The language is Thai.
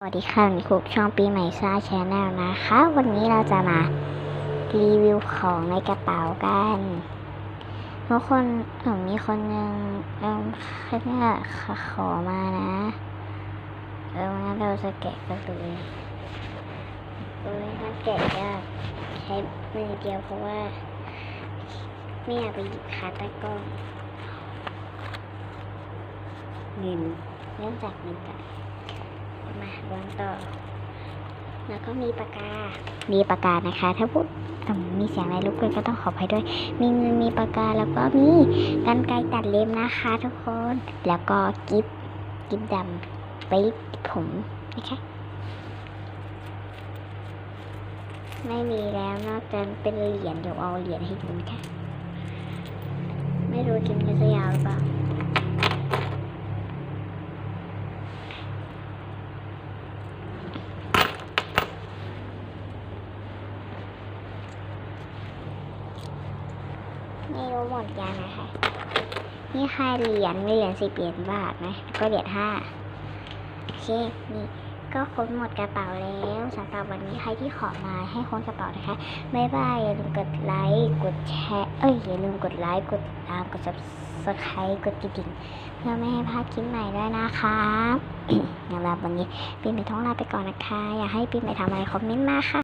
สวัสดีค่ะวันนี้คุกช่องปีใหม่ซ่าชแนลนะคะ วันนี้เราจะมารีวิวของในกระเป๋ากันทุกคนเออมีคนนึงเออเขาเนี่ยขอมานะเอองั้นเราจะแกะกันเลยเออมันแกะยากใช้มือเดียวเพราะว่าไม่อยากไปหยิบขาตะกล้องเงินเริ่มจากเงินก่อน วางต่อ แล้วก็มีปากกา มีปากกานะคะ ถ้าพูดมีเสียงอะไรรบกวนก็ต้องขออภัยด้วย มีเงินมีปากกาแล้วก็มีกันไกรตัดเล็บนะคะ ทุกคน แล้วก็กิฟกิฟดำไปผมนะคะ ไม่มีแล้วนอกจากเป็นเหรียญเดี๋ยวเอาเหรียญให้ดูนะคะไม่รู้กินจะยาวหรือเปล่า ไม่รู้หมดยังนะคะ นี่ค่าเหรียญเหรียญสิบเหรียญบาทนะแล้วก็เหรียญห้าโอเคนี่ก็ค้นหมดกระเป๋าแล้วสำหรับวันนี้ใครที่ขอมาให้ค้นกระเป๋านะคะบ๊ายบายอย่าลืมกดไลค์กดแชร์เอ้ยอย่าลืมกดไลค์กดติดตามกด subscribe กดกระดิ่งเพื่อไม่ให้พลาดคลิปใหม่ด้วยนะคะสำหรับวันนี้ปีใหม่ท้องลาไปก่อนนะคะ อยากให้ปีใหม่ทำอะไรคอมเมนต์มาค่ะ